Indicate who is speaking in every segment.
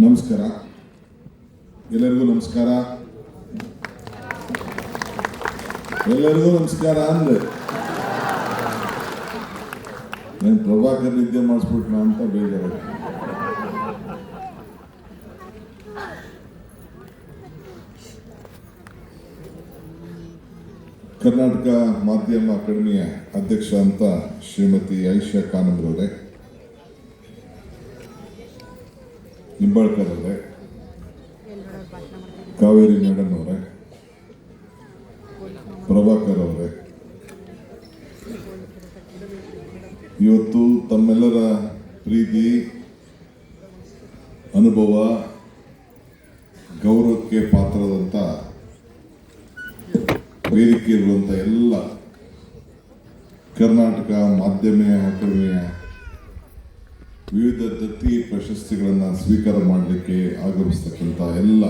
Speaker 1: ನಮಸ್ಕಾರ. ಎಲ್ಲರಿಗೂ ನಮಸ್ಕಾರ. ಎಲ್ಲರಿಗೂ ನಮಸ್ಕಾರ ಅಂದ್ರೆ. ನಾನು ಪ್ರಭಾಕರ್ ನಿದ್ದೆ ಮಾಡಿಸ್ಬಿಟ್ನ ಅಂತ ಬೇಜಾರ ಕರ್ನಾಟಕ ಮಾಧ್ಯಮ ಅಕಾಡೆಮಿಯ ಅಧ್ಯಕ್ಷ ಅಂತ ಶ್ರೀಮತಿ ಐಷಾ ಖಾನಮ್ರವರೇ ನಿಂಬಾಳ್ಕರ್ ಅವರೇ ಕಾವೇರಿ ಮೇಡಮ್ ಅವರೇ ಪ್ರಭಾಕರ್ ಅವರೇ ಇವತ್ತು ತಮ್ಮೆಲ್ಲರ ಪ್ರೀತಿ, ಅನುಭವ, ಗೌರವಕ್ಕೆ ಪಾತ್ರದಂಥ ವೇದಿಕೆ ಇರುವಂಥ ಎಲ್ಲ ಕರ್ನಾಟಕ ಮಾಧ್ಯಮ ಅಕಾಡೆಮಿಯ ವಿವಿಧ ದತ್ತಿ ಪ್ರಶಸ್ತಿಗಳನ್ನು ಸ್ವೀಕಾರ ಮಾಡಲಿಕ್ಕೆ ಆಗಮಿಸ್ತಕ್ಕಂಥ ಎಲ್ಲ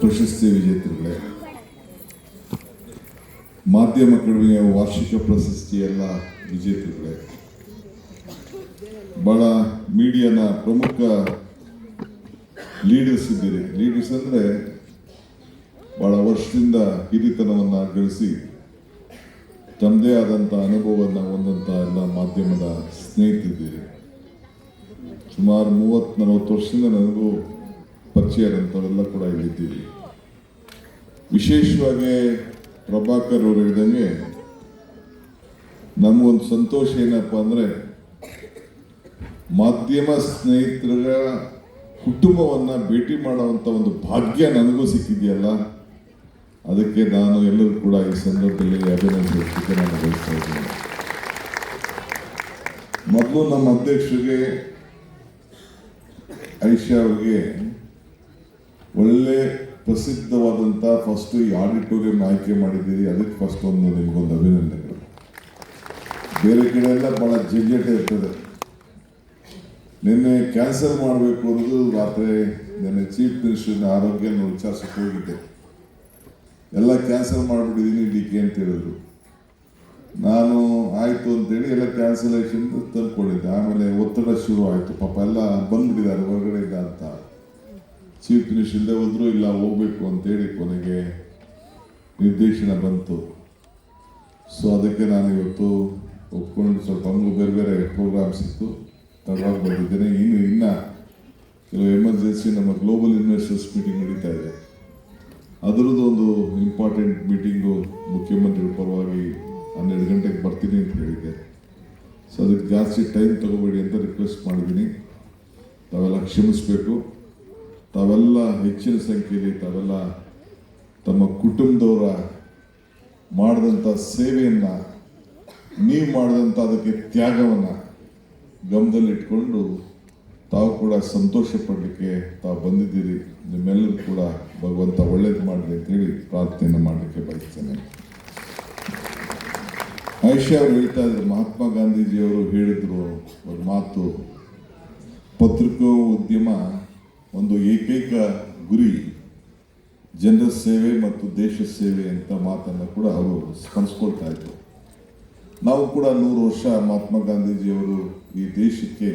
Speaker 1: ಪ್ರಶಸ್ತಿ ವಿಜೇತರುಗಳೇ, ಮಾಧ್ಯಮ ಕಡಿಮೆಯ ವಾರ್ಷಿಕ ಪ್ರಶಸ್ತಿ ಎಲ್ಲ ವಿಜೇತರುಗಳೇ, ಬಹಳ ಮೀಡಿಯಾನ ಪ್ರಮುಖ ಲೀಡರ್ಸ್ ಇದ್ದೀರಿ. ಲೀಡರ್ಸ್ ಅಂದರೆ ಬಹಳ ವರ್ಷದಿಂದ ಹಿರಿತನವನ್ನು ಗಳಿಸಿ ತಮ್ಮದೇ ಆದಂಥ ಅನುಭವವನ್ನು ಹೊಂದಂಥ ಎಲ್ಲ ಮಾಧ್ಯಮದ ಸ್ನೇಹಿತಿದ್ದೀರಿ ಸುಮಾರು ಮೂವತ್ತು ನಲವತ್ತು ವರ್ಷದಿಂದ ನನಗೂ ಪರಿಚಯ ಇರೋಂಥವರೆಲ್ಲ ಕೂಡ ಇಲ್ಲಿದ್ದೀರಿ. ವಿಶೇಷವಾಗಿ ಪ್ರಭಾಕರ್ ಅವರು ಹೇಳಿದಂಗೆ ನಮಗೊಂದು ಸಂತೋಷ ಏನಪ್ಪ ಅಂದರೆ ಮಾಧ್ಯಮ ಸ್ನೇಹಿತರ ಕುಟುಂಬವನ್ನು ಭೇಟಿ ಮಾಡುವಂಥ ಒಂದು ಭಾಗ್ಯ ನನಗೂ ಸಿಕ್ಕಿದೆಯಲ್ಲ. ಅದಕ್ಕೆ ನಾನು ಎಲ್ಲರೂ ಕೂಡ ಈ ಸಂದರ್ಭದಲ್ಲಿ ಅಭಿನಂದಿಸಲಿಕ್ಕೆ ನಾನು ಬಯಸ್ತಾ ಇದ್ದೇನೆ. ಮೊದಲು ನಮ್ಮ ಅಧ್ಯಕ್ಷರಿಗೆ ಐಷ್ಯಾ ಅವರಿಗೆ ಒಳ್ಳೆ ಪ್ರಸಿದ್ಧವಾದಂಥ ಫಸ್ಟ್ ಈ ಆಡಿಟೋರಿಯಂ ಆಯ್ಕೆ ಮಾಡಿದ್ದೀರಿ. ಅದಕ್ಕೆ ಫಸ್ಟ್ ಒಂದು ನಿಮಗೊಂದು ಅಭಿನಂದನೆಗಳು. ಬೇರೆ ಕಡೆ ಎಲ್ಲ ಭಾಳ ಜಂಜಟ ಇರ್ತದೆ. ನಿನ್ನೆ ಕ್ಯಾನ್ಸಲ್ ಮಾಡಬೇಕು ಅನ್ನೋದು ರಾತ್ರಿ ನಿನ್ನೆ ಚೀಫ್ ಮಿನಿಸ್ಟರ್ನ ಆರೋಗ್ಯ ವಿಚಾರಿಸಕ್ಕೆ ಹೋಗಿದ್ದೆ. ಎಲ್ಲ ಕ್ಯಾನ್ಸಲ್ ಮಾಡಿಬಿಟ್ಟಿದ್ದೀನಿ ಡಿ ಕೆ ಅಂತ ಹೇಳಿದ್ರು. ನಾನು ಆಯಿತು ಅಂತೇಳಿ ಎಲ್ಲ ಕ್ಯಾನ್ಸಲೇಷನ್ ತಂದ್ಕೊಂಡಿದ್ದೆ. ಆಮೇಲೆ ಒತ್ತಡ ಶುರು ಆಯಿತು. ಪಾಪ ಎಲ್ಲ ಬಂದ್ಬಿಟ್ಟಿದ್ದಾರೆ ಹೊರಗಡೆಯಿಂದ ಅಂತ. ಚೀಫ್ ಮಿನಿಸ್ಟರ್ ಇಲ್ಲದೆ ಹೋದ್ರು, ಇಲ್ಲ ಹೋಗ್ಬೇಕು ಅಂತೇಳಿ ಕೊನೆಗೆ ನಿರ್ದೇಶನ ಬಂತು. ಸೊ ಅದಕ್ಕೆ ನಾನು ಇವತ್ತು ಒಪ್ಕೊಂಡು ಸ್ವಲ್ಪ ಹಂಗು ಬೇರೆ ಬೇರೆ ಪ್ರೋಗ್ರಾಮ್ಸ್ ಇತ್ತು. ತಡವಾಗಿ ಬಂದಿದ್ದೇನೆ. ಇನ್ನು, ಇನ್ನ ಕೆಲವು ಎಮರ್ಜೆನ್ಸಿ ನಮ್ಮ ಗ್ಲೋಬಲ್ ಇನ್ವೆಸ್ಟರ್ಸ್ ಮೀಟಿಂಗ್ ನಡೀತಾ ಇದೆ. ಅದರದ್ದು ಒಂದು ಇಂಪಾರ್ಟೆಂಟ್ ಮೀಟಿಂಗು ಮುಖ್ಯಮಂತ್ರಿ ಪರವಾಗಿ ಹನ್ನೆರಡು ಗಂಟೆಗೆ ಬರ್ತೀನಿ ಅಂತ ಹೇಳಿದ್ದೆ. ಸೊ ಅದಕ್ಕೆ ಜಾಸ್ತಿ ಟೈಮ್ ತಗೋಬೇಡಿ ಅಂತ ರಿಕ್ವೆಸ್ಟ್ ಮಾಡಿದ್ದೀನಿ. ತಾವೆಲ್ಲ ಕ್ಷಮಿಸಬೇಕು. ತಾವೆಲ್ಲ ಹೆಚ್ಚಿನ ಸಂಖ್ಯೆಯಲ್ಲಿ ತಾವೆಲ್ಲ ತಮ್ಮ ಕುಟುಂಬದವರ ಮಾಡಿದಂಥ ಸೇವೆಯನ್ನು, ನೀವು ಮಾಡಿದಂಥ ಅದಕ್ಕೆ ತ್ಯಾಗವನ್ನು ಗಮನದಲ್ಲಿಟ್ಕೊಂಡು ತಾವು ಕೂಡ ಸಂತೋಷ ಪಡಲಿಕ್ಕೆ ತಾವು ಬಂದಿದ್ದೀರಿ. ನಿಮ್ಮೆಲ್ಲರೂ ಕೂಡ ಭಗವಂತ ಒಳ್ಳೇದು ಮಾಡಲಿ ಅಂತೇಳಿ ಪ್ರಾರ್ಥನೆ ಮಾಡಲಿಕ್ಕೆ ಬಯಸ್ತೇನೆ. ಐಶಾ ಅವರು ಹೇಳ್ತಾ ಇದ್ರು, ಮಹಾತ್ಮ ಗಾಂಧೀಜಿಯವರು ಹೇಳಿದ್ರು ಒಂದು ಮಾತು, ಪತ್ರಿಕೋ ಉದ್ಯಮ ಒಂದು ಏಕೈಕ ಗುರಿ, ಜನರ ಸೇವೆ ಮತ್ತು ದೇಶ ಸೇವೆ ಅಂತ ಮಾತನ್ನು ಕೂಡ ಅವರು ಸ್ಮರಿಸ್ಕೊಳ್ತಾ ಇದ್ರು. ನಾವು ಕೂಡ ನೂರು ವರ್ಷ ಮಹಾತ್ಮ ಗಾಂಧೀಜಿಯವರು ಈ ದೇಶಕ್ಕೆ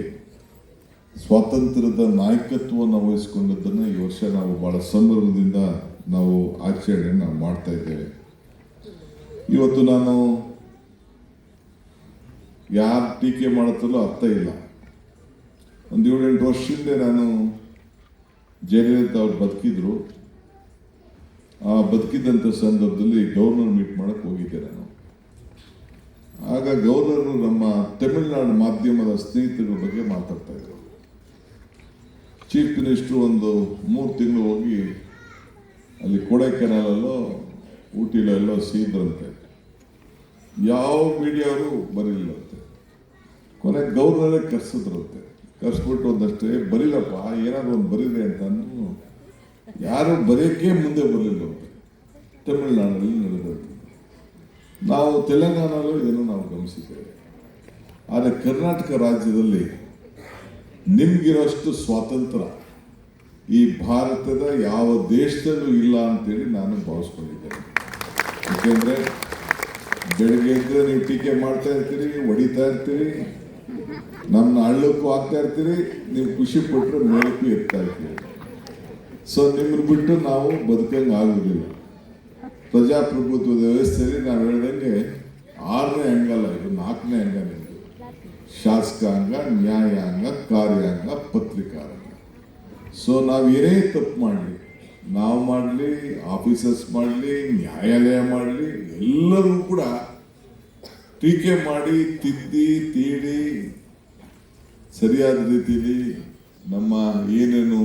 Speaker 1: ಸ್ವಾತಂತ್ರ್ಯದ ನಾಯಕತ್ವವನ್ನು ವಹಿಸ್ಕೊಂಡಿದ್ದನ್ನು ಈ ವರ್ಷ ನಾವು ಬಹಳ ಸಂಭ್ರಮದಿಂದ ನಾವು ಆಚರಣೆಯನ್ನು ಮಾಡ್ತಾ ಇದ್ದೇವೆ. ಇವತ್ತು ನಾನು ಯಾರು ಟೀಕೆ ಮಾಡುತ್ತಲೋ ಅರ್ಥ ಇಲ್ಲ. ಒಂದು ಏಳೆಂಟು ವರ್ಷದಿಂದ ನಾನು ಜಯಲಲಿತಾ ಅವ್ರು ಬದುಕಿದ್ರು. ಆ ಬದುಕಿದಂಥ ಸಂದರ್ಭದಲ್ಲಿ ಗವರ್ನರ್ ಮೀಟ್ ಮಾಡಕ್ಕೆ ಹೋಗಿದ್ದೆ ನಾನು. ಆಗ ಗವರ್ನರು ನಮ್ಮ ತಮಿಳುನಾಡು ಮಾಧ್ಯಮದ ಸ್ನೇಹಿತರ ಬಗ್ಗೆ ಮಾತಾಡ್ತಾ ಇದ್ರು. ಚೀಫ್ ಮಿನಿಸ್ಟ್ರು ಒಂದು ಮೂರು ತಿಂಗಳು ಹೋಗಿ ಅಲ್ಲಿ ಕೊಡೈಕೆನಾಲಲ್ಲೋ, ಊಟಿಲೆಲ್ಲೋ ಸೀದ್ರಂತೆ. ಯಾವ ಮೀಡಿಯಾರು ಬರಲಿಲ್ಲಂತೆ. ಕೊನೆ ಗೌರ್ನರೇ ಕರ್ಸಿದ್ರಂತೆ. ಕರ್ಸ್ಬಿಟ್ಟು ಒಂದಷ್ಟೇ, ಬರೀಲಪ್ಪ, ಏನಾದ್ರು ಒಂದು ಬರೀರಿ ಅಂತ ಯಾರು ಬರೆಯೋಕ್ಕೆ ಮುಂದೆ ಬರಲಿಲ್ಲ ತಮಿಳುನಾಡಲ್ಲಿ ನಡೆದದ್ದು. ನಾವು ತೆಲಂಗಾಣಲ್ಲೂ ಇದನ್ನು ನಾವು ಗಮನಿಸಿದ್ದೇವೆ. ಆದರೆ ಕರ್ನಾಟಕ ರಾಜ್ಯದಲ್ಲಿ ನಿಮ್ಗಿರೋಷ್ಟು ಸ್ವಾತಂತ್ರ್ಯ. ಈ ಭಾರತದ ಯಾವ ದೇಶದಲ್ಲೂ ಇಲ್ಲ ಅಂತೇಳಿ ನಾನು ಭಾವಿಸ್ಕೊಂಡಿದ್ದೇನೆ. ಯಾಕೆಂದ್ರೆ ಬೆಳಗ್ಗೆ ಇದ್ರೆ ನೀವು ಟೀಕೆ ಮಾಡ್ತಾ ಇರ್ತೀರಿ, ಹೊಡಿತಾ ಇರ್ತೀರಿ ನಮ್ಮನ್ನ ಹಳ್ಳಕ್ಕೂ ಹಾಕ್ತಾ ಇರ್ತೀರಿ, ನೀವು ಖುಷಿ ಪಟ್ಟರೆ ಮೇಲಕ್ಕೂ ಎತ್ತಾ ಇರ್ತೀರಿ. ಸೊ ನಿಮ್ಮನ್ನ ಬಿಟ್ಟು ನಾವು ಬದುಕಂಗೆ ಆಗೋದಿಲ್ಲ. ಪ್ರಜಾಪ್ರಭುತ್ವದ ವ್ಯವಸ್ಥೆಯಲ್ಲಿ ನಾವು ಹೇಳ್ದಂಗೆ ಆರನೇ ಅಂಗಲ್ಲ ಇದು ನಾಲ್ಕನೇ ನಿಮ್ಮದು ಶಾಸಕಾಂಗ ನ್ಯಾಯಾಂಗ, ಕಾರ್ಯಾಂಗ, ಪತ್ರಿಕಾರಂಗ. ಸೊ ನಾವು ಏನೇ ತಪ್ಪು ಮಾಡಲಿ, ನಾವು ಮಾಡಲಿ, ಆಫೀಸರ್ಸ್ ಮಾಡಲಿ, ನ್ಯಾಯಾಲಯ ಮಾಡಲಿ, ಎಲ್ಲರೂ ಕೂಡ ಟೀಕೆ ಮಾಡಿ, ತಿದ್ದಿ, ತೀಡಿ, ಸರಿಯಾದ ರೀತಿಯಲ್ಲಿ ನಮ್ಮ ಏನೇನು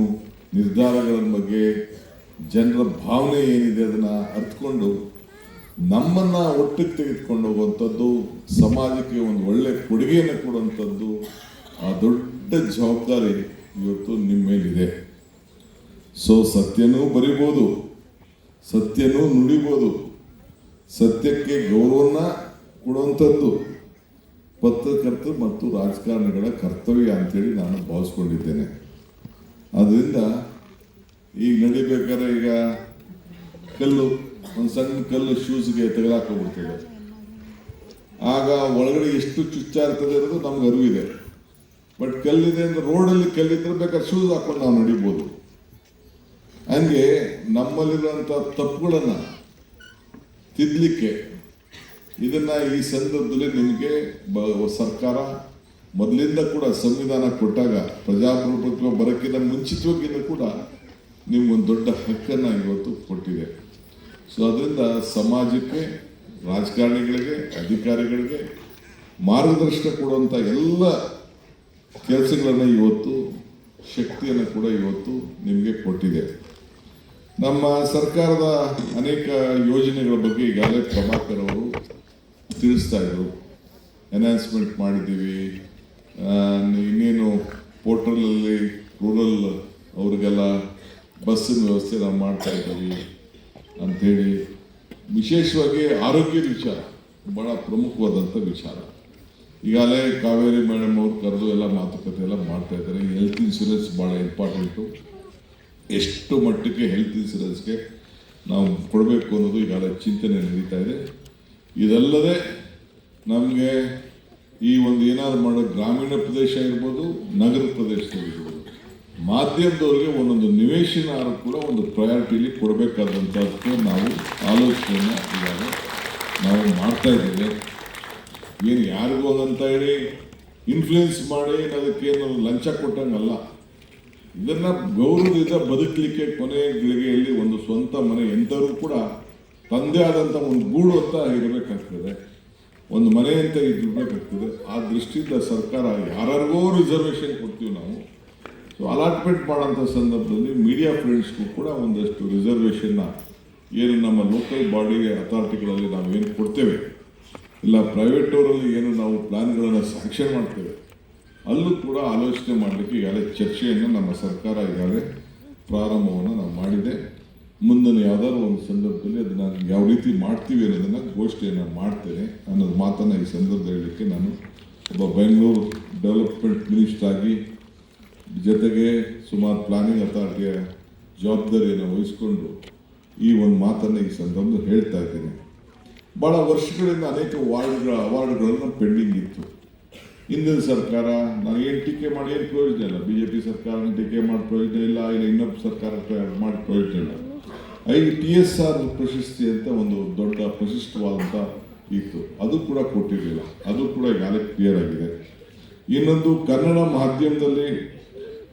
Speaker 1: ನಿರ್ಧಾರಗಳ ಬಗ್ಗೆ ಜನರ ಭಾವನೆ ಏನಿದೆ ಅದನ್ನು ಅರ್ಥಕೊಂಡು ನಮ್ಮನ್ನ ಒಟ್ಟಿಗೆ ತೆಗೆದುಕೊಂಡು ಹೋಗುವಂಥದ್ದು, ಸಮಾಜಕ್ಕೆ ಒಂದು ಒಳ್ಳೆ ಕೊಡುಗೆಯನ್ನು ಕೊಡುವಂಥದ್ದು, ಆ ದೊಡ್ಡ ಜವಾಬ್ದಾರಿ ಇವತ್ತು ನಿಮ್ಮ ಮೇಲಿದೆ. ಸೊ ಸತ್ಯನೂ ಬರಿಬೋದು, ಸತ್ಯನೂ ನುಡಿಬೋದು, ಸತ್ಯಕ್ಕೆ ಗೌರವನ ಕೊಡುವಂಥದ್ದು ಪತ್ರಕರ್ತ ಮತ್ತು ರಾಜಕಾರಣಿಗಳ ಕರ್ತವ್ಯ ಅಂತೇಳಿ ನಾನು ಭಾವಿಸ್ಕೊಂಡಿದ್ದೇನೆ. ಆದ್ದರಿಂದ ಈಗ ನಡಿಬೇಕಾದ್ರೆ ಈಗ ಕಲ್ಲು. ಒಂದು ಸಣ್ಣ ಕಲ್ಲು ಶೂಸ್ಗೆ ತೆಗೆದಾಕೋಗ್ಬಿಡ್ತದೆ ಆಗ ಒಳಗಡೆ ಎಷ್ಟು ಚುಚ್ಚಾಗ್ತದೆ ಅನ್ನೋದು ನಮ್ಗೆ ಅರಿವಿದೆ. ಬಟ್ ಕಲ್ಲಿದೆ ಅಂದ್ರೆ ರೋಡಲ್ಲಿ ಕಲ್ಲಿದ್ರೆ ಬೇಕಾದ್ರೆ ಶೂಸ್ ಹಾಕೊಂಡು ನಾವು ನಡಿಬೋದು. ಹಂಗೆ ನಮ್ಮಲ್ಲಿರುವಂಥ ತಪ್ಪುಗಳನ್ನು ತಿದ್ದಲಿಕ್ಕೆ ಇದನ್ನ ಈ ಸಂದರ್ಭದಲ್ಲಿ ನಿಮಗೆ ಬ- ಸರ್ಕಾರ ಮೊದಲಿಂದ ಕೂಡ ಸಂವಿಧಾನ ಕೊಟ್ಟಾಗ ಪ್ರಜಾಪ್ರಭುತ್ವ ಬರೋಕ್ಕಿಂತ ಮುಂಚಿತವಾಗಿಂದ ಕೂಡ ನಿಮ್ಗೊಂದು ದೊಡ್ಡ ಹಕ್ಕನ್ನು ಇವತ್ತು ಕೊಟ್ಟಿದೆ. ಸೊ ಅದರಿಂದ ಸಮಾಜಕ್ಕೆ, ರಾಜಕಾರಣಿಗಳಿಗೆ, ಅಧಿಕಾರಿಗಳಿಗೆ ಮಾರ್ಗದರ್ಶನ ಕೊಡುವಂಥ ಎಲ್ಲ ಕೆಲಸಗಳನ್ನು ಇವತ್ತು, ಶಕ್ತಿಯನ್ನು ಕೂಡ ಇವತ್ತು ನಿಮಗೆ ಕೊಟ್ಟಿದೆ. ನಮ್ಮ ಸರ್ಕಾರದ ಅನೇಕ ಯೋಜನೆಗಳ ಬಗ್ಗೆ ಈಗಾಗಲೇ ಪ್ರಭಾಕರ್ ಅವರು ತಿಳಿಸ್ತಾ ಇದ್ರು. ಅನೌನ್ಸ್ಮೆಂಟ್ ಮಾಡಿದ್ದೀವಿ. ಇನ್ನೇನು ಪೋರ್ಟಲಲ್ಲಿ ರೂರಲ್ ಅವ್ರಿಗೆಲ್ಲ ಬಸ್ಸಿನ ವ್ಯವಸ್ಥೆ ನಾವು ಮಾಡ್ತಾ ಇದ್ದೀವಿ. ಅಂಥೇಳಿ ವಿಶೇಷವಾಗಿ ಆರೋಗ್ಯದ ವಿಚಾರ ಭಾಳ ಪ್ರಮುಖವಾದಂಥ ವಿಚಾರ. ಈಗಾಗಲೇ ಕಾವೇರಿ ಮೇಡಮ್ ಅವ್ರು ಕರೆದು ಎಲ್ಲ ಮಾತುಕತೆ ಎಲ್ಲ ಮಾಡ್ತಾ ಇದ್ದಾರೆ. ಹೆಲ್ತ್ ಇನ್ಶೂರೆನ್ಸ್ ಭಾಳ ಇಂಪಾರ್ಟೆಂಟು ಎಷ್ಟು ಮಟ್ಟಕ್ಕೆ ಹೆಲ್ತ್ ಇನ್ಶೂರೆನ್ಸ್ಗೆ ನಾವು ಕೊಡಬೇಕು ಅನ್ನೋದು ಈಗಾಗಲೇ ಚಿಂತನೆ ನಡೀತಾ ಇದೆ. ಇದಲ್ಲದೆ ನಮಗೆ ಈ ಒಂದು ಏನಾದ್ರು ಮಾಡೋ ಗ್ರಾಮೀಣ ಪ್ರದೇಶ ಇರ್ಬೋದು ನಗರ ಪ್ರದೇಶದಲ್ಲಿರ್ಬೋದು ಮಾಧ್ಯಮದವ್ರಿಗೆ ಒಂದೊಂದು ನಿವೇಶನ ಕೂಡ ಒಂದು ಪ್ರಯಾರಿಟಿಲಿ ಕೊಡಬೇಕಾದಂಥದ್ದು ನಾವು ಆಲೋಚನೆಯನ್ನು ಇವಾಗ ನಾವು ಮಾಡ್ತಾ ಇದ್ದೇವೆ. ಏನು ಯಾರಿಗೂ ಅಂತ ಹೇಳಿ ಇನ್ಫ್ಲೂಯೆನ್ಸ್ ಮಾಡಿ ಅದಕ್ಕೇನು ಲಂಚ ಕೊಟ್ಟಂಗಲ್ಲ. ಇದನ್ನು ಗೌರವದಿಂದ ಬದುಕಲಿಕ್ಕೆ ಕೊನೆ ಗಳಿಗೆಯಲ್ಲಿ ಒಂದು ಸ್ವಂತ ಮನೆ ಎಂಥರೂ ಕೂಡ ತಂದೆ ಆದಂಥ ಒಂದು ಗೂಡು ಅಂತ ಇರಬೇಕಾಗ್ತದೆ. ಒಂದು ಮನೆ ಅಂತ ಇರಬೇಕಾಗ್ತದೆ. ಆ ದೃಷ್ಟಿಯಿಂದ ಸರ್ಕಾರ ಯಾರಿಗೋ ರಿಸರ್ವೇಷನ್ ಕೊಡ್ತೀವಿ ನಾವು. ಸೊ ಅಲಾಟ್ಮೆಂಟ್ ಮಾಡೋಂಥ ಸಂದರ್ಭದಲ್ಲಿ ಮೀಡಿಯಾ ಫ್ರೆಂಡ್ಸ್ಗೂ ಕೂಡ ಒಂದಷ್ಟು ರಿಸರ್ವೇಷನ್ನ ಏನು ನಮ್ಮ ಲೋಕಲ್ ಬಾಡಿ ಅಥಾರಿಟಿಗಳಲ್ಲಿ ನಾವು ಏನು ಕೊಡ್ತೇವೆ. ಇಲ್ಲ ಪ್ರೈವೇಟ್ ಅವರಲ್ಲಿ ಏನು ನಾವು ಪ್ಲ್ಯಾನ್ಗಳನ್ನು ಸ್ಯಾಂಕ್ಷನ್ ಮಾಡ್ತೇವೆ. ಅಲ್ಲೂ ಕೂಡ ಆಲೋಚನೆ ಮಾಡಲಿಕ್ಕೆ ಈಗಾಗಲೇ ಚರ್ಚೆಯನ್ನು ನಮ್ಮ ಸರ್ಕಾರ ಈಗಾಗಲೇ ಪ್ರಾರಂಭವನ್ನು ನಾವು ಮಾಡಿದೆ. ಮುಂದಿನ ಯಾವ್ದಾದ್ರು ಒಂದು ಸಂದರ್ಭದಲ್ಲಿ ಅದನ್ನು ಯಾವ ರೀತಿ ಮಾಡ್ತೀವಿ ಅನ್ನೋದನ್ನು ಗೋಷ್ಠಿಯನ್ನು ಮಾಡ್ತೇನೆ ಅನ್ನೋದು ಮಾತನ್ನು ಈ ಸಂದರ್ಭದಲ್ಲಿ ಹೇಳಲಿಕ್ಕೆ ನಾನು ಒಬ್ಬ ಬೆಂಗಳೂರು ಡೆವಲಪ್ಮೆಂಟ್ ಮಿನಿಸ್ಟ್ರಾಗಿ ಜೊತೆಗೆ ಸುಮಾರು ಪ್ಲಾನಿಂಗ್ ಅಥಾರಿಟಿಯ ಜವಾಬ್ದಾರಿಯನ್ನು ವಹಿಸಿಕೊಂಡು ಈ ಒಂದು ಮಾತನ್ನು ಈ ಸಂದರ್ಭದಲ್ಲಿ ಹೇಳ್ತಾ ಇದ್ದೇನೆ. ಭಾಳ ವರ್ಷಗಳಿಂದ ಅನೇಕ ವಾರ್ಡ್ಗಳ ಅವಾರ್ಡ್ಗಳನ್ನು ಪೆಂಡಿಂಗ್ ಇತ್ತು. ಹಿಂದಿನ ಸರ್ಕಾರ, ನಾನು ಏನು ಟೀಕೆ ಮಾಡಿ, ಏನು ಪ್ರಯೋಜನ ಇಲ್ಲ. ಬಿ ಜೆ ಪಿ ಸರ್ಕಾರ ಟೀಕೆ ಮಾಡಿ ಪ್ರಯೋಜನ ಇಲ್ಲ ಇಲ್ಲ ಇನ್ನೊಬ್ಬ ಸರ್ಕಾರ ಮಾಡಿ ಪ್ರಯೋಜನ ಇಲ್ಲ. ಐದು ಟಿ ಎಸ್ ಆರ್ ಪ್ರಶಸ್ತಿ ಅಂತ ಒಂದು ದೊಡ್ಡ ಪ್ರಶಸ್ತವಾದಂಥ ಇತ್ತು. ಅದು ಕೂಡ ಕೊಟ್ಟಿರಲಿಲ್ಲ. ಅದು ಕೂಡ ಈಗಾಗಲೇ ಕ್ಲಿಯರ್ ಆಗಿದೆ. ಇನ್ನೊಂದು ಕನ್ನಡ ಮಾಧ್ಯಮದಲ್ಲಿ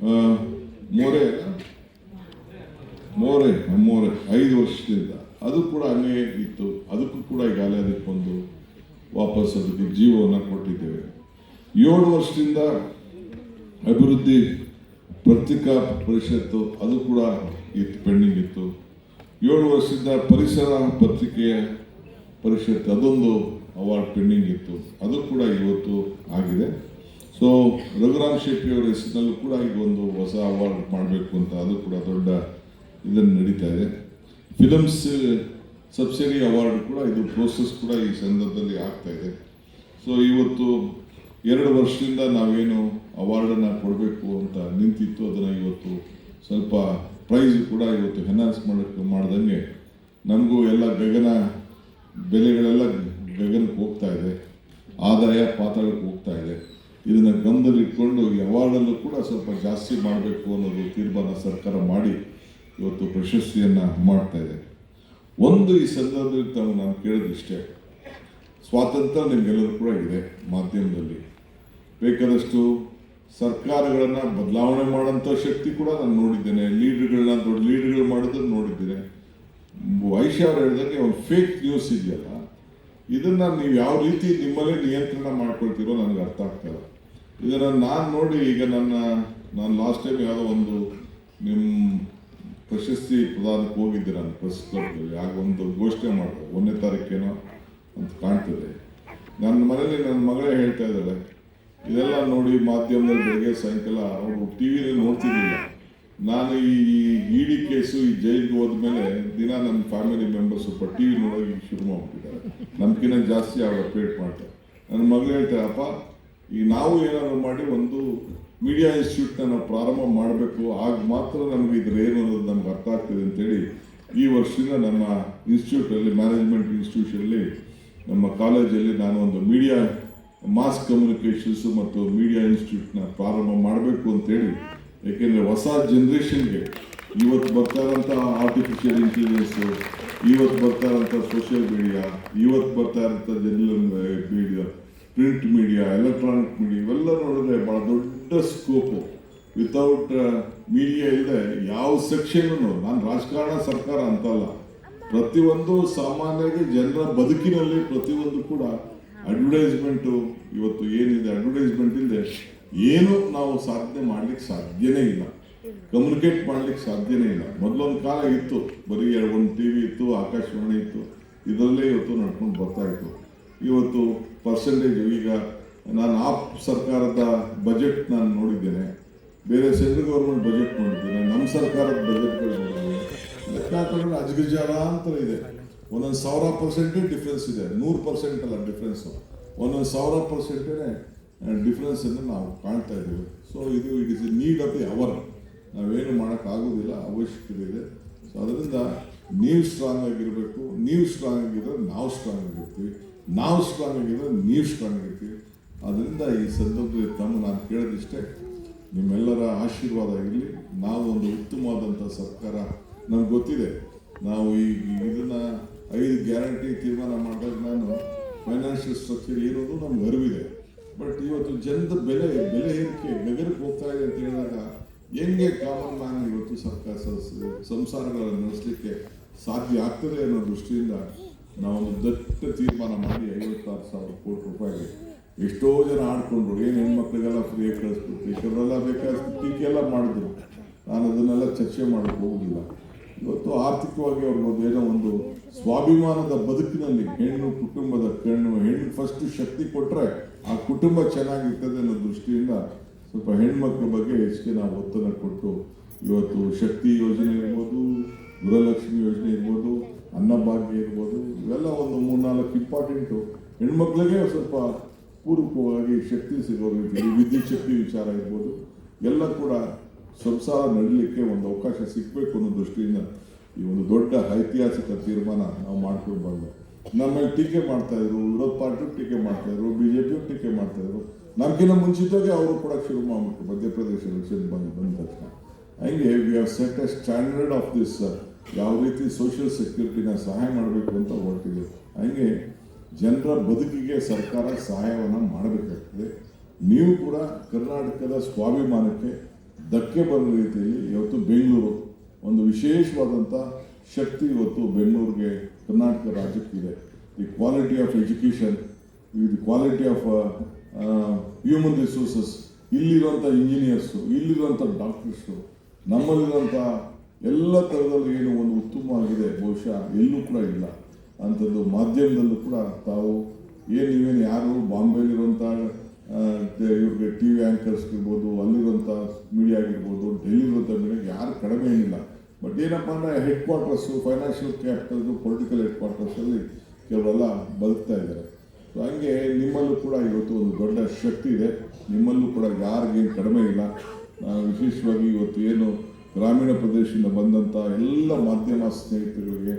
Speaker 1: ಮೋರೆ. ಮೋರೆ ಮೋರೆ, ಐದು ವರ್ಷದಿಂದ. ಅದು ಕೂಡ ಹಂಗೆ ಇತ್ತು. ಅದಕ್ಕೂ ಕೂಡ ಈಗಾಗಲೇ ಅದಕ್ಕೊಂದು ವಾಪಸ್ ಅದಕ್ಕೆ ಜೀವವನ್ನು ಕೊಟ್ಟಿದ್ದೇವೆ. ಏಳು ವರ್ಷದಿಂದ ಅಭಿವೃದ್ಧಿ ಪತ್ರಿಕಾ ಪರಿಷತ್ತು, ಅದು ಕೂಡ ಇತ್ತು, ಪೆಂಡಿಂಗ್ ಇತ್ತು. ಏಳು ವರ್ಷದಿಂದ ಪರಿಸರ ಪತ್ರಿಕೆಯ ಪರಿಷತ್ತು, ಅದೊಂದು ಅವಾರ್ಡ್ ಪೆಂಡಿಂಗ್ ಇತ್ತು. ಅದು ಕೂಡ ಇವತ್ತು ಆಗಿದೆ. ಸೊ ರಘುರಾಮ್ ಶೆಟ್ಟಿ ಅವರ ಹೆಸರಿನಲ್ಲೂ ಕೂಡ ಈಗ ಒಂದು ಹೊಸ ಅವಾರ್ಡ್ ಮಾಡಬೇಕು ಅಂತ ಅದು ಕೂಡ ದೊಡ್ಡ ಇದನ್ನು ನಡೀತಾ ಇದೆ. ಫಿಲಮ್ಸ್ ಸಬ್ಸಿಡಿ ಅವಾರ್ಡ್ ಕೂಡ ಇದು ಪ್ರೋಸೆಸ್ ಕೂಡ ಈ ಸಂದರ್ಭದಲ್ಲಿ ಆಗ್ತಾ ಇದೆ. ಸೊ ಇವತ್ತು ಎರಡು ವರ್ಷದಿಂದ ನಾವೇನು ಅವಾರ್ಡನ್ನು ಕೊಡಬೇಕು ಅಂತ ನಿಂತಿತ್ತು, ಅದನ್ನು ಇವತ್ತು ಸ್ವಲ್ಪ ಪ್ರೈಸ್ ಕೂಡ ಇವತ್ತು ಎನ್ಹಾನ್ಸ್ ಮಾಡೋಕ್ಕೆ ಮಾಡ್ದಂಗೆ ನಮಗೂ ಎಲ್ಲ ಗಗನ ಬೆಲೆಗಳೆಲ್ಲ ಗಗನಕ್ಕೆ ಹೋಗ್ತಾ ಇದೆ. ಆದಾಯ ಪಾತಾಳಕ್ಕೆ ಹೋಗ್ತಾ ಇದೆ. ಇದನ್ನ ಗಮನದಲ್ಲಿ ಇಟ್ಕೊಂಡು ಈ ಅವಾರ್ಡಲ್ಲೂ ಕೂಡ ಸ್ವಲ್ಪ ಜಾಸ್ತಿ ಮಾಡಬೇಕು ಅನ್ನೋದು ತೀರ್ಮಾನ ಸರ್ಕಾರ ಮಾಡಿ ಇವತ್ತು ಪ್ರಶಸ್ತಿಯನ್ನು ಮಾಡ್ತಾ ಇದೆ. ಒಂದು ಈ ಸಂದರ್ಭದಲ್ಲಿ ತಾವು ನಾನು ಕೇಳೋದಿಷ್ಟೇ ಸ್ವಾತಂತ್ರ್ಯ ನಿಮಗೆಲ್ಲರೂ ಕೂಡ ಇದೆ ಮಾಧ್ಯಮದಲ್ಲಿ. ಬೇಕಾದಷ್ಟು ಸರ್ಕಾರಗಳನ್ನು ಬದಲಾವಣೆ ಮಾಡೋಂಥ ಶಕ್ತಿ ಕೂಡ ನಾನು ನೋಡಿದ್ದೇನೆ. ಲೀಡರ್ಗಳನ್ನ ದೊಡ್ಡ ಲೀಡರ್ಗಳು ಮಾಡೋದನ್ನು ನೋಡಿದ್ದೇನೆ. ವೈಶ್ಯವ್ರು ಹೇಳಿದಂಗೆ ಒಂದು ಫೇಕ್ ನ್ಯೂಸ್ ಇದೆಯಲ್ಲ, ಇದನ್ನ ನೀವು ಯಾವ ರೀತಿ ನಿಮ್ಮಲ್ಲೇ ನಿಯಂತ್ರಣ ಮಾಡ್ಕೊಳ್ತೀರೋ ನನಗೆ ಅರ್ಥ ಆಗ್ತಲ್ಲ ಇದನ್ನ ನಾನು ನೋಡಿ ಈಗ ನನ್ನ, ನಾನು ಲಾಸ್ಟ್ ಟೈಮ್ ಯಾವುದೋ ಒಂದು ನಿಮ್ಮ ಪ್ರಶಸ್ತಿ ಪ್ರದಾನಕ್ಕೆ ಹೋಗಿದ್ದೆ ನಾನು ಪ್ರೆಸ್ ಕ್ಲಬ್ನಲ್ಲಿ ಆಗ ಒಂದು ಘೋಷಣೆ ಮಾಡಿದೆ, ಒಂದನೇ ತಾರೀಕೇನೋ ಅಂತ ಕಾಣ್ತದೆ. ನನ್ನ ಮನೇಲಿ ನನ್ನ ಮಗಳೇ ಹೇಳ್ತಾ ಇದ್ದಾಳೆ, ಇದೆಲ್ಲ ನೋಡಿ ಮಾಧ್ಯಮದಲ್ಲಿ ಬೆಳಗ್ಗೆ ಸಾಯಂಕಾಲ ಅವರು ಟಿ ವಿಲಿ ನೋಡ್ತಿರ್ಲಿಲ್ಲ. ನಾನು ಈ ಇಡಿ ಕೇಸು, ಈ ಜೈಲಿಗೆ ಹೋದ್ಮೇಲೆ ದಿನ ನನ್ನ ಫ್ಯಾಮಿಲಿ ಮೆಂಬರ್ಸ್ ಸ್ವಲ್ಪ ಟಿ ವಿ ನೋಡೋಕೆ ಶುರು ಮಾಡ್ಬಿಟ್ಟಿದ್ದಾರೆ. ನಮ್ಗಿನ್ನ ಜಾಸ್ತಿ ಅವ್ರು ಅಪ್ಡೇಟ್ ಮಾಡ್ತಾರೆ ನನ್ನ ಮಗಳು ಹೇಳ್ತಾರೆ ಅಪ್ಪ ಈಗ ನಾವು ಏನಾದ್ರು ಮಾಡಿ ಒಂದು ಮೀಡಿಯಾ ಇನ್ಸ್ಟಿಟ್ಯೂಟ್ನ ನಾವು ಪ್ರಾರಂಭ ಮಾಡಬೇಕು, ಆಗ ಮಾತ್ರ ನಮಗೆ ಇದ್ರ ಏನು ಅನ್ನೋದು ನಮ್ಗೆ ಅರ್ಥ ಆಗ್ತದೆ ಅಂತೇಳಿ ಈ ವರ್ಷದಿಂದ ನಮ್ಮ ಇನ್ಸ್ಟಿಟ್ಯೂಟಲ್ಲಿ ಮ್ಯಾನೇಜ್ಮೆಂಟ್ ಇನ್ಸ್ಟಿಟ್ಯೂಷನಲ್ಲಿ ನಮ್ಮ ಕಾಲೇಜಲ್ಲಿ ನಾನು ಒಂದು ಮೀಡಿಯಾ ಮಾಸ್ ಕಮ್ಯುನಿಕೇಷನ್ಸ್ ಮತ್ತು ಮೀಡಿಯಾ ಇನ್ಸ್ಟಿಟ್ಯೂಟ್ನ ಪ್ರಾರಂಭ ಮಾಡಬೇಕು ಅಂತೇಳಿ. ಯಾಕೆಂದರೆ ಹೊಸ ಜನ್ರೇಷನ್ಗೆ ಇವತ್ತು ಬರ್ತಾ ಇರೋಂಥ ಆರ್ಟಿಫಿಷಿಯಲ್ ಇಂಟೆಲಿಜೆನ್ಸು ಇವತ್ತು ಬರ್ತಾ ಇರೋಂಥ ಸೋಷಿಯಲ್ ಮೀಡಿಯಾ ಇವತ್ತು ಬರ್ತಾ ಇರೋಂಥ general media print media electronic media, ಇವೆಲ್ಲ ನೋಡಿದ್ರೆ ಭಾಳ ದೊಡ್ಡ ಸ್ಕೋಪು ವಿತೌಟ್ ಮೀಡಿಯಾ ಇಲ್ಲದೆ ಯಾವ ಸೆಕ್ಷನ್ ನಾನು ರಾಜಕಾರಣ, ಸರ್ಕಾರ ಅಂತಲ್ಲ. ಪ್ರತಿಯೊಂದು ಸಾಮಾನ್ಯವಾಗಿ ಜನರ ಬದುಕಿನಲ್ಲಿ ಪ್ರತಿಯೊಂದು ಕೂಡ ಅಡ್ವರ್ಟೈಸ್ಮೆಂಟು ಇವತ್ತು ಏನಿದೆ ಅಡ್ವರ್ಟೈಸ್ಮೆಂಟ್ ಇಲ್ಲದೆ ಏನು ನಾವು ಸಾಧನೆ ಮಾಡ್ಲಿಕ್ಕೆ ಸಾಧ್ಯನೇ ಇಲ್ಲ. ಕಮ್ಯುನಿಕೇಟ್ ಮಾಡ್ಲಿಕ್ಕೆ ಸಾಧ್ಯನೇ ಇಲ್ಲ. ಮೊದಲೊಂದು ಕಾಲ ಇತ್ತು. ಬರೀ ಒಂದು ಟಿ ವಿ ಇತ್ತು, ಆಕಾಶವಾಣಿ ಇತ್ತು. ಇದರಲ್ಲೇ ಇವತ್ತು ನಡ್ಕೊಂಡು ಬರ್ತಾ ಇತ್ತು. ಇವತ್ತು ಪರ್ಸೆಂಟೇಜ್ ಈಗ ನಾನು ಆಪ್ ಸರ್ಕಾರದ ಬಜೆಟ್ ನಾನು ನೋಡಿದ್ದೇನೆ. ಬೇರೆ ಸೆಂಟ್ರಲ್ ಗೌರ್ಮೆಂಟ್ ಬಜೆಟ್ ನೋಡಿದ್ದೇನೆ. ನಮ್ಮ ಸರ್ಕಾರದ ಬಜೆಟ್ಗಳು ನೋಡಿದ್ದೇನೆ. ಲೆಕ್ಕ ಅಜ್ಗಜಾರ ಅಂತ ಇದೆ. ಒಂದೊಂದು ಸಾವಿರ ಪರ್ಸೆಂಟೇ ಡಿಫ್ರೆನ್ಸ್ ಇದೆ. ನೂರು ಪರ್ಸೆಂಟ್ ಅಲ್ಲ ಡಿಫ್ರೆನ್ಸ್ ಒಂದೊಂದು ಸಾವಿರ ಪರ್ಸೆಂಟೇ ಡಿಫ್ರೆನ್ಸ್ ಅನ್ನು ನಾವು ಕಾಣ್ತಾ ಇದ್ದೀವಿ. ಸೊ ಇದು it is need of the hour ನಾವೇನು ಮಾಡೋಕ್ಕಾಗೋದಿಲ್ಲ. ಅವಶ್ಯಕತೆ ಇದೆ. ಸೊ ಅದರಿಂದ ನೀವು ಸ್ಟ್ರಾಂಗ್ ಆಗಿರಬೇಕು. ನೀವು ಸ್ಟ್ರಾಂಗ್ ಆಗಿದ್ರೆ ನಾವು ಸ್ಟ್ರಾಂಗ್ ಆಗಿರ್ತೀವಿ. ನಾವು ಸ್ಟ್ರಾಂಗ್ ಆಗಿದ್ರೆ ನೀವು ಸ್ಟ್ರಾಂಗ್ ಆಗಿರ್ತೀವಿ ಅದರಿಂದ ಈ ಸಂದರ್ಭದಲ್ಲಿ ತಮ್ಮ ನಾನು ಕೇಳೋದಿಷ್ಟೇ, ನಿಮ್ಮೆಲ್ಲರ ಆಶೀರ್ವಾದ ಇರಲಿ. ನಾವು ಒಂದು ಉತ್ತಮವಾದಂಥ ಸರ್ಕಾರ, ನಮ್ಗೆ ಗೊತ್ತಿದೆ. ನಾವು ಈ ಇದನ್ನ ಐದು ಗ್ಯಾರಂಟಿ ತೀರ್ಮಾನ ಮಾಡಿದಾಗ ನಾನು ಫೈನಾನ್ಷಿಯಲ್ ಸ್ಟ್ರಕ್ಚರ್ ಏನೋದು ನಮ್ಗೆ ಅರಿವಿದೆ. ಬಟ್ ಇವತ್ತು ಜನದ ಬೆಲೆ ಬೆಲೆ ಏರಿಕೆ ಗಗನಕ್ಕೆ ಹೋಗ್ತಾ ಇದೆ ಅಂತ ಹೇಳಿದಾಗ ಹೆಂಗೆ ಕಾಮನ್ ಮ್ಯಾನ್ ಇವತ್ತು ಸರ್ಕಾರ ಸಂಸಾರಗಳನ್ನು ನಡೆಸಲಿಕ್ಕೆ ಸಾಧ್ಯ ಆಗ್ತದೆ ಅನ್ನೋ ದೃಷ್ಟಿಯಿಂದ ನಾವೊಂದು ದೊಡ್ಡ ತೀರ್ಮಾನ ಮಾಡಿ ಐವತ್ತಾರು ಸಾವಿರ ಕೋಟಿ ರೂಪಾಯಿ ಎಷ್ಟೋ ಜನ ಆಡ್ಕೊಂಡ್ರು. ಏನು ಹೆಣ್ಮಕ್ಳಿಗೆಲ್ಲ ಫ್ರೀಯಾಗಿ ಕಳಿಸ್ಬಿಟ್ಟು ಕೆಲವರೆಲ್ಲ ಬೇಕಾದಷ್ಟು ಟೀಕೆಲ್ಲ ಮಾಡಿದ್ರು. ನಾನು ಅದನ್ನೆಲ್ಲ ಚರ್ಚೆ ಮಾಡಕ್ಕೆ ಹೋಗುದಿಲ್ಲ. ಇವತ್ತು ಆರ್ಥಿಕವಾಗಿ ಅವ್ರಿಗೊಂದು ಏನೋ ಒಂದು ಸ್ವಾಭಿಮಾನದ ಬದುಕಿನಲ್ಲಿ ಹೆಣ್ಣು ಕುಟುಂಬದ ಹೆಣ್ಣು ಹೆಣ್ಣು ಫಸ್ಟ್ ಶಕ್ತಿ ಕೊಟ್ಟರೆ ಆ ಕುಟುಂಬ ಚೆನ್ನಾಗಿರ್ತದೆ ಅನ್ನೋ ದೃಷ್ಟಿಯಿಂದ ಸ್ವಲ್ಪ ಹೆಣ್ಮಕ್ಳ ಬಗ್ಗೆ ಹೆಚ್ಚಿಗೆ ನಾವು ಒತ್ತನ್ನು ಕೊಟ್ಟು ಇವತ್ತು ಶಕ್ತಿ ಯೋಜನೆ ಇರ್ಬೋದು, ಗೃಹಲಕ್ಷ್ಮಿ ಯೋಜನೆ ಇರ್ಬೋದು ಅನ್ನಭಾಗ್ಯ ಇರ್ಬೋದು, ಇವೆಲ್ಲ ಒಂದು ಮೂರ್ನಾಲ್ಕು ಇಂಪಾರ್ಟೆಂಟು. ಹೆಣ್ಮಕ್ಳಿಗೆ ಸ್ವಲ್ಪ ಪೂರ್ವಕವಾಗಿ ಶಕ್ತಿ ಸಿಗೋ ವಿದ್ಯುತ್ ಶಕ್ತಿ ವಿಚಾರ ಇರ್ಬೋದು. ಎಲ್ಲ ಕೂಡ ಸಂಸಾರ ನಡೀಲಿಕ್ಕೆ ಒಂದು ಅವಕಾಶ ಸಿಗಬೇಕು ಅನ್ನೋ ದೃಷ್ಟಿಯಿಂದ ಈ ಒಂದು ದೊಡ್ಡ ಐತಿಹಾಸಿಕ ತೀರ್ಮಾನ ನಾವು ಮಾಡ್ಕೊಂಡು ನಮ್ಮ ನಮ್ಮಲ್ಲಿ ಟೀಕೆ ಮಾಡ್ತಾ ಇದ್ರು, ವಿರೋಧ ಪಾರ್ಟಿ ಟೀಕೆ ಮಾಡ್ತಾ ಇದ್ರು, ಬಿಜೆಪಿ ಟೀಕೆ ಮಾಡ್ತಾಯಿದ್ರು ನಮ್ಗಿಂತ ಮುಂಚಿತವಾಗಿ ಅವರು ಕೂಡ ಶುರು ಮಾಡಬೇಕು ಮಧ್ಯಪ್ರದೇಶ ಬಂದು ತಕ್ಷಣ. ಹಂಗೆ we have set a standard of this ಯಾವ ರೀತಿ ಸೋಷಿಯಲ್ ಸೆಕ್ಯೂರಿಟಿನ ಸಹಾಯ ಮಾಡಬೇಕು ಅಂತ ಹೊರಟಿದೆ. ಹಂಗೆ ಜನರ ಬದುಕಿಗೆ ಸರ್ಕಾರ ಸಹಾಯವನ್ನು ಮಾಡಬೇಕಾಗ್ತದೆ. ನೀವು ಕೂಡ ಕರ್ನಾಟಕದ ಸ್ವಾಭಿಮಾನಕ್ಕೆ ಧಕ್ಕೆ ಬರೋ ರೀತಿಯಲ್ಲಿ ಇವತ್ತು ಬೆಂಗಳೂರು ಒಂದು ವಿಶೇಷವಾದಂಥ ಶಕ್ತಿ ಇವತ್ತು ಬೆಂಗಳೂರಿಗೆ Karnataka ರಾಜ್ಯಕ್ಕಿದೆ. The quality of education the quality of human resources ಇಲ್ಲಿರುವಂಥ ಇಂಜಿನಿಯರ್ಸು ಇಲ್ಲಿರುವಂಥ ಡಾಕ್ಟರ್ಸು ನಮ್ಮಲ್ಲಿರುವಂಥ ಎಲ್ಲ ಥರದಲ್ಲಿ ಏನು ಒಂದು ಉತ್ತಮವಾಗಿದೆ ಬಹುಶಃ ಎಲ್ಲೂ ಕೂಡ ಇಲ್ಲ. ಅಂಥದ್ದು ಮಾಧ್ಯಮದಲ್ಲೂ ಕೂಡ ತಾವು ಏನು ಇವೇನು ಯಾರು ಬಾಂಬೆಲಿರುವಂಥ ಇವ್ರಿಗೆ ಟಿ ವಿ ಆ್ಯಂಕರ್ಸ್ ಇರ್ಬೋದು, ಅಲ್ಲಿರುವಂಥ ಮೀಡಿಯಾ ಆಗಿರ್ಬೋದು, ಡೆಲ್ಲಿರುವಂಥ ಮೀಡಿಯಾ ಯಾರು ಕಡಿಮೆ ಏನಿಲ್ಲ. ಬಟ್ ಏನಪ್ಪ ಅಂದರೆ ಹೆಡ್ ಕ್ವಾರ್ಟರ್ಸು ಫೈನಾನ್ಷಿಯಲ್ ಕ್ಯಾಪಿಟಲ್ದು ಪೊಲಿಟಿಕಲ್ ಹೆಡ್ ಕ್ವಾರ್ಟರ್ಸಲ್ಲಿ ಕೆಲವರೆಲ್ಲ ಬದುಕ್ತಾ ಇದ್ದಾರೆ. ಸೊ ಹಂಗೆ ನಿಮ್ಮಲ್ಲೂ ಕೂಡ ಇವತ್ತು ಒಂದು ದೊಡ್ಡ ಶಕ್ತಿ ಇದೆ. ನಿಮ್ಮಲ್ಲೂ ಕೂಡ ಯಾರಿಗೇನು ಕಡಿಮೆ ಇಲ್ಲ. ವಿಶೇಷವಾಗಿ ಇವತ್ತು ಏನು ಗ್ರಾಮೀಣ ಪ್ರದೇಶದಿಂದ ಬಂದಂಥ ಎಲ್ಲ ಮಾಧ್ಯಮ ಸ್ನೇಹಿತರಿಗೆ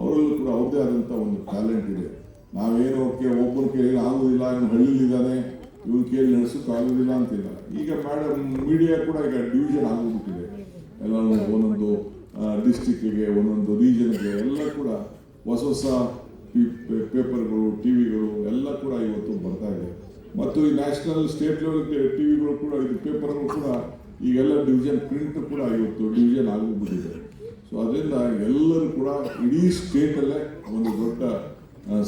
Speaker 1: ಅವರಲ್ಲೂ ಕೂಡ ಅವ್ರದೇ ಆದಂಥ ಒಂದು ಟ್ಯಾಲೆಂಟ್ ಇದೆ. ನಾವೇನು ಓಕೆ, ಒಬ್ಬರು ಕೇಳಿ ಆಗೋದಿಲ್ಲ ಇವ್ರು ಹಳ್ಳಿಲಿದ್ದಾನೆ ಇವ್ರು ಕೇಳಿ ನಡೆಸೋಕೆ ಆಗೋದಿಲ್ಲ ಅಂತಿಲ್ಲ. ಈಗ ಮೇಡಮ್ ಮೀಡಿಯಾ ಕೂಡ ಈಗ ಡಿವಿಷನ್ ಆಗೋಗ್ಬಿಟ್ಟಿದೆ ಎಲ್ಲ ಒಂದೊಂದು ಡಿಸ್ಟಿಕ್ಗೆ ಒಂದೊಂದು ರೀಜನ್ಗೆ ಎಲ್ಲ ಕೂಡ ಹೊಸ ಹೊಸ ಪೇಪರ್ಗಳು ಟಿ ವಿಗಳು ಎಲ್ಲ ಕೂಡ ಇವತ್ತು ಬರ್ತಾ ಇದೆ. ಮತ್ತು ಈ ನ್ಯಾಷನಲ್ ಸ್ಟೇಟ್ ಲೆವೆಲ್ ಟಿ ವಿಗಳು ಕೂಡ, ಇದು ಪೇಪರ್ಗಳು ಕೂಡ ಈಗೆಲ್ಲ ಡಿವಿಷನ್ ಪ್ರಿಂಟ್ ಕೂಡ ಇವತ್ತು ಡಿವಿಷನ್ ಆಗೋಗ್ಬಿಟ್ಟಿದೆ ಸೊ ಅದರಿಂದ ಎಲ್ಲರೂ ಕೂಡ ಇಡೀ ಸ್ಟೇಟಲ್ಲೇ ಒಂದು ದೊಡ್ಡ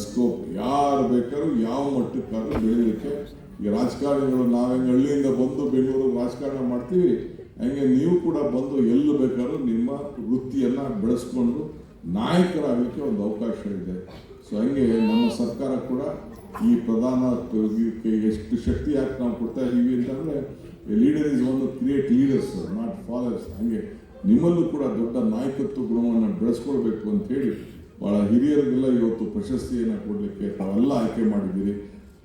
Speaker 1: ಸ್ಕೋಪ್ ಯಾರು ಬೇಕಾದ್ರೂ ಯಾವ ಮಟ್ಟಕ್ಕಾದ್ರೂ ಬೆಳೀಲಿಕ್ಕೆ ಈಗ ರಾಜಕಾರಣಿಗಳು ನಾವು ಹೆಂಗೆ ಹಳ್ಳಿಯಿಂದ ಬಂದು ಬೆಂಗಳೂರು ರಾಜಕಾರಣ ಮಾಡ್ತೀವಿ, ಹಂಗೆ ನೀವು ಕೂಡ ಬಂದು ಎಲ್ಲಿ ಬೇಕಾದ್ರೂ ನಿಮ್ಮ ವೃತ್ತಿಯನ್ನು ಬೆಳೆಸ್ಕೊಂಡು ನಾಯಕರಾಗಲಿಕ್ಕೆ ಒಂದು ಅವಕಾಶ ಇದೆ. ಸೊ ಹಂಗೆ ನಮ್ಮ ಸರ್ಕಾರ ಕೂಡ ಈ ಪ್ರಧಾನ ಎಷ್ಟು ಶಕ್ತಿ ಯಾಕೆ ನಾವು ಕೊಡ್ತಾ ಇದ್ದೀವಿ ಅಂತಂದರೆ ಲೀಡರ್ ಇಸ್ ಒಂದು ಕ್ರಿಯೇಟ್ ಲೀಡರ್ಸ್ ನಾಟ್ ಫಾಲೋರ್ಸ್ ಹಾಗೆ ನಿಮ್ಮಲ್ಲೂ ಕೂಡ ದೊಡ್ಡ ನಾಯಕತ್ವ ಗುಣವನ್ನು ಬೆಳೆಸ್ಕೊಳ್ಬೇಕು ಅಂತ ಹೇಳಿ ಭಾಳ ಹಿರಿಯರಿಗೆಲ್ಲ ಇವತ್ತು ಪ್ರಶಸ್ತಿಯನ್ನು ಕೊಡಲಿಕ್ಕೆ ತಾವೆಲ್ಲ ಆಯ್ಕೆ ಮಾಡಿದ್ದೀರಿ.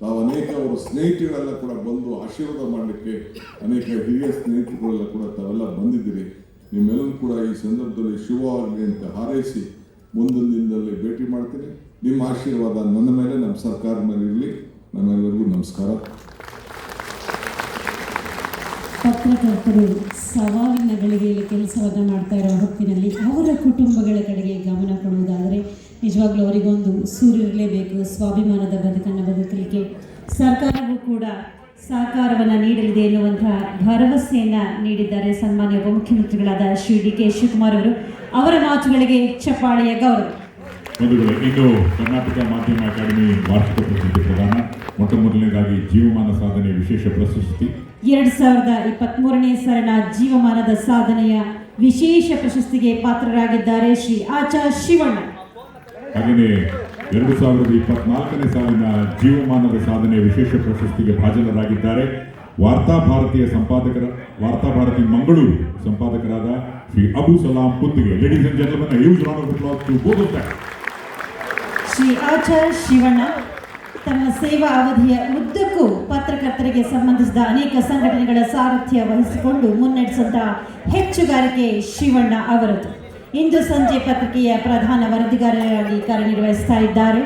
Speaker 1: ತಾವು ಅನೇಕ ಅವರ ಸ್ನೇಹಿತರೆಲ್ಲ ಕೂಡ ಬಂದು ಆಶೀರ್ವಾದ ಮಾಡಲಿಕ್ಕೆ ಅನೇಕ ಹಿರಿಯ ಸ್ನೇಹಿತರುಗಳೆಲ್ಲ ಕೂಡ ತಾವೆಲ್ಲ ಬಂದಿದ್ದೀರಿ. ನಿಮ್ಮೆಲ್ಲರೂ ಕೂಡ ಈ ಸಂದರ್ಭದಲ್ಲಿ ಶುಭವಾಗಲಿ ಅಂತ ಹಾರೈಸಿ ಮುಂದಿನ ದಿನದಲ್ಲಿ ಭೇಟಿ ಮಾಡ್ತೀನಿ. ನಿಮ್ಮ ಆಶೀರ್ವಾದ ನನ್ನ ಮೇಲೆ, ನಮ್ಮ ಸರ್ಕಾರದ ಮೇಲೆ ಇರಲಿ. ನಮ್ಮೆಲ್ಲರಿಗೂ ನಮಸ್ಕಾರ.
Speaker 2: ಪತ್ರಕರ್ತರು ಸವಾಲಿನ ಗಳಿಗೆಯಲ್ಲಿ ಕೆಲಸವನ್ನು ಮಾಡ್ತಾ ಇರೋ ಹೊತ್ತಿನಲ್ಲಿ ಅವರ ಕುಟುಂಬಗಳ ಕಡೆಗೆ ಗಮನ ಕೊಡುವುದಾದರೆ ನಿಜವಾಗ್ಲೂ ಅವರಿಗೊಂದು ಸೂರಿರಲೇಬೇಕು. ಸ್ವಾಭಿಮಾನದ ಬದುಕನ್ನು ಬದುಕಲಿಕ್ಕೆ ಸರ್ಕಾರವೂ ಕೂಡ ಸಹಕಾರವನ್ನು ನೀಡಲಿದೆ ಎನ್ನುವಂತಹ ಭರವಸೆಯನ್ನು ನೀಡಿದ್ದಾರೆ ಸನ್ಮಾನ್ಯ ಉಪಮುಖ್ಯಮಂತ್ರಿಗಳಾದ ಶ್ರೀ ಡಿ ಕೆ ಶಿವಕುಮಾರ್ ಅವರು. ಅವರ ಮಾತುಗಳಿಗೆ ಚಪ್ಪಾಳೆಯ ಗೌರವ.
Speaker 3: ಇಂದು ಕರ್ನಾಟಕ ಮಾಧ್ಯಮ ಅಕಾಡೆಮಿ ವಾರ್ಷಿಕ ಪ್ರಶಸ್ತಿ ಪ್ರದಾನ. ಮೊಟ್ಟ ಮೊದಲನೇದಾಗಿ ಜೀವಮಾನ ಸಾಧನೆ ವಿಶೇಷ ಪ್ರಶಸ್ತಿ.
Speaker 2: ಎರಡು ಸಾವಿರದ ಇಪ್ಪತ್ತ್ಮೂರನೇ ಸರಳ ಜೀವಮಾನದ ಸಾಧನೆಯ ವಿಶೇಷ ಪ್ರಶಸ್ತಿಗೆ ಪಾತ್ರರಾಗಿದ್ದಾರೆ ಶ್ರೀ ಆಚಾ ಶಿವಣ್ಣ.
Speaker 3: ಹಾಗೆಯೇ ಎರಡು ಸಾವಿರದ ಇಪ್ಪತ್ನಾಲ್ಕನೇ ಸಾಲಿನ ಜೀವಮಾನದ ಸಾಧನೆ ವಿಶೇಷ ಪ್ರಶಸ್ತಿಗೆ ಭಾಜನರಾಗಿದ್ದಾರೆ. ವಾರ್ತಾ ಭಾರತೀಯ ಸಂಪಾದಕರ Vartha Bharati Mangaluru ಸಂಪಾದಕರಾದ Shri Abu Salam Puttige ladies and gentleman use of to
Speaker 2: Shri Acharya Shivanna. ತಮ್ಮ ಸೇವಾ ಅವಧಿಯ ಉದ್ದಕ್ಕೂ ಪತ್ರಕರ್ತರಿಗೆ ಸಂಬಂಧಿಸಿದ ಅನೇಕ ಸಂಘಟನೆಗಳ ಸಾರಥ್ಯ ವಹಿಸಿಕೊಂಡು ಮುನ್ನಡೆಸಿದ ಹೆಚ್ಚುಗಾರಿಕೆ ಶಿವಣ್ಣ ಅವರದು. ಇಂದು ಸಂಜೆ ಪತ್ರಿಕೆಯ ಪ್ರಧಾನ ವರದಿಗಾರರಾಗಿ ಕಾರ್ಯನಿರ್ವಹಿಸ್ತಾ ಇದ್ದಾರೆ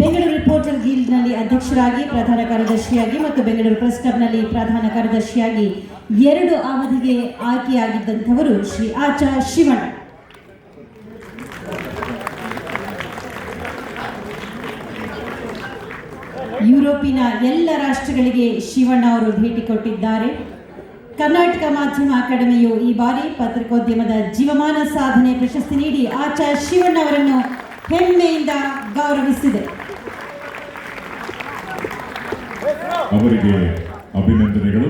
Speaker 2: ಬೆಂಗಳೂರು ರಿಪೋರ್ಟರ್ ಗಿಲ್ಡ್ನಲ್ಲಿ ಅಧ್ಯಕ್ಷರಾಗಿ ಪ್ರಧಾನ ಕಾರ್ಯದರ್ಶಿಯಾಗಿ ಮತ್ತು ಬೆಂಗಳೂರು ಪ್ರೆಸ್ ಕ್ಲಬ್ನಲ್ಲಿ ಪ್ರಧಾನ ಕಾರ್ಯದರ್ಶಿಯಾಗಿ ಎರಡು ಅವಧಿಗೆ ಆಯ್ಕೆಯಾಗಿದ್ದಂಥವರು ಶ್ರೀ ಆಚಾರ್ಯ ಶಿವಣ್ಣ. ಯುರೋಪಿನ ಎಲ್ಲ ರಾಷ್ಟ್ರಗಳಿಗೆ ಶಿವಣ್ಣ ಅವರು ಭೇಟಿ ಕೊಟ್ಟಿದ್ದಾರೆ. ಕರ್ನಾಟಕ ಮಾಧ್ಯಮ ಅಕಾಡೆಮಿಯು ಈ ಬಾರಿ ಪತ್ರಿಕೋದ್ಯಮದ ಜೀವಮಾನ ಸಾಧನೆ ಪ್ರಶಸ್ತಿ ನೀಡಿ ಆಚಾರ್ಯ ಶಿವಣ್ಣ ಅವರನ್ನು ಹೆಮ್ಮೆಯಿಂದ ಗೌರವಿಸಿದೆ.
Speaker 3: ಅವರಿಗೆ ಅಭಿನಂದನೆಗಳು.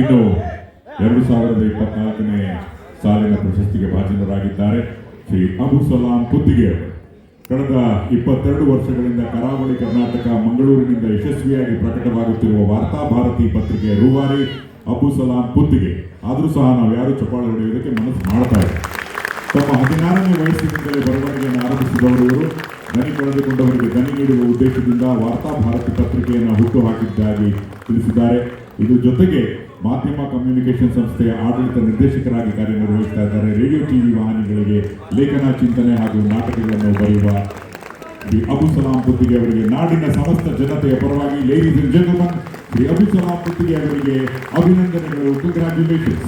Speaker 3: ಇನ್ನು ಎರಡು ಸಾವಿರದ ಇಪ್ಪತ್ನಾಲ್ಕನೇ ಸಾಲಿನ ಪ್ರಶಸ್ತಿಗೆ ಭಾಜನರಾಗಿದ್ದಾರೆ. ಶ್ರೀ ಅಬು ಸಲಾಂ ಕುತ್ತಿಗೆ. ಕಳೆದ ಇಪ್ಪತ್ತೆರಡು ವರ್ಷಗಳಿಂದ ಕರಾವಳಿ ಕರ್ನಾಟಕ ಮಂಗಳೂರಿನಿಂದ ಯಶಸ್ವಿಯಾಗಿ ಪ್ರಕಟವಾಗುತ್ತಿರುವ ವಾರ್ತಾ ಭಾರತಿ ಪತ್ರಿಕೆಯ ರೂವಾರಿ ಅಬು ಸಲಾಂ ಕುತ್ತಿಗೆ. ಆದರೂ ಸಹ ನಾವು ಯಾರು ಚಪ್ಪಾಳೆ ಹೊಡೆಯುವುದಕ್ಕೆ ಮನಸ್ಸು ಮಾಡ್ತಾ ಇದೆ ತಮ್ಮ ಹದಿನಾರನೇ ವಯಸ್ಸಿನಿಂದಲೇ ಬರವಣಿಗೆಯನ್ನು ಆರಂಭಿಸಿದವರು ಇವರು. ದನಿ ಕಳೆದುಕೊಂಡವರಿಗೆ ನೀಡುವ ಉದ್ದೇಶದಿಂದ ವಾರ್ತಾ ಭಾರತಿ ಪತ್ರಿಕೆಯನ್ನು ಹುಟ್ಟುಹಾಕಿದ್ದಾಗಿ ತಿಳಿಸಿದ್ದಾರೆ. ಇದು ಜೊತೆಗೆ ಮಾಧ್ಯಮ ಕಮ್ಯುನಿಕೇಷನ್ ಸಂಸ್ಥೆಯ ಆಡಳಿತ ನಿರ್ದೇಶಕರಾಗಿ ಕಾರ್ಯನಿರ್ವಹಿಸ್ತಾ ಇದ್ದಾರೆ. ರೇಡಿಯೋ, ಟಿವಿ ವಾಹಿನಿಗಳಿಗೆ ಲೇಖನ, ಚಿಂತನೆ ಹಾಗೂ ನಾಟಕಗಳನ್ನು ಬರೆಯುವ ಶ್ರೀ ಅಬು ಸಲಾಂ ಪುತ್ತಿಗೆ ಅವರಿಗೆ, ನಾಡಿನ ಸಮಸ್ತ ಜನತೆಯ ಪರವಾಗಿ ladies and gentleman Shri Abu Salam Puttige ಅವರಿಗೆ ಅಭಿನಂದನೆಗಳು. ಕಂಗ್ರಾಚ್ಯುಲೇಷನ್ಸ್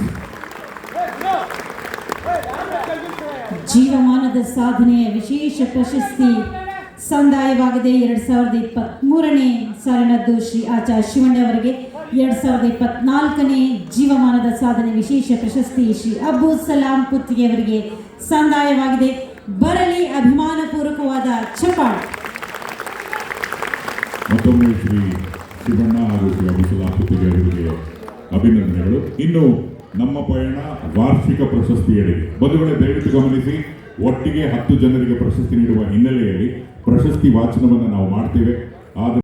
Speaker 2: ಜೀವಮಾನದ ಸಾಧನೆಯ ವಿಶೇಷ ಪ್ರಶಸ್ತಿ ಸಂದಾಯವಾಗಿದೆ. ಎರಡು ಸಾವಿರದ ಇಪ್ಪತ್ತ್ಮೂರನೇ ಸಾಲಿನದ್ದು ಶ್ರೀ ಆಚಾರ್ಯ ಶಿವಣ್ಣ ಅವರಿಗೆ. ಎರಡು ಸಾವಿರದ ಇಪ್ಪತ್ನಾಲ್ಕನೇ ಜೀವಮಾನದ ಸಾಧನೆ ವಿಶೇಷ ಪ್ರಶಸ್ತಿ ಶ್ರೀ ಅಬ್ಬು ಸಲಾಂ ಕುತ್ತಿಗೆ ಅವರಿಗೆ ಸಂದಾಯವಾಗಿದೆ. ಬರಲಿ, ಅಭಿಮಾನಪೂರ್ವಕವಾದ ಚಪಾಳ್
Speaker 3: ಮತ್ತೊಮ್ಮೆ ಶ್ರೀ ಶಿವಣ್ಣ ಹಾಗೂ ಶ್ರೀ ಅವರಿಗೆ ಅಭಿನಂದನೆಗಳು. ಇನ್ನು ನಮ್ಮ ಪಯಣ ವಾರ್ಷಿಕ ಪ್ರಶಸ್ತಿಯಡಿಗೆ. ಬಂಧುಗಳೇ, ದಯವಿಟ್ಟು ಗಮನಿಸಿ, ಒಟ್ಟಿಗೆ ಹತ್ತು ಜನರಿಗೆ ಪ್ರಶಸ್ತಿ ನೀಡುವ ಹಿನ್ನೆಲೆಯಲ್ಲಿ ಪ್ರಶಸ್ತಿ ವಾಚನವನ್ನು ನಾವು ಮಾಡ್ತೇವೆ. ಆದರೆ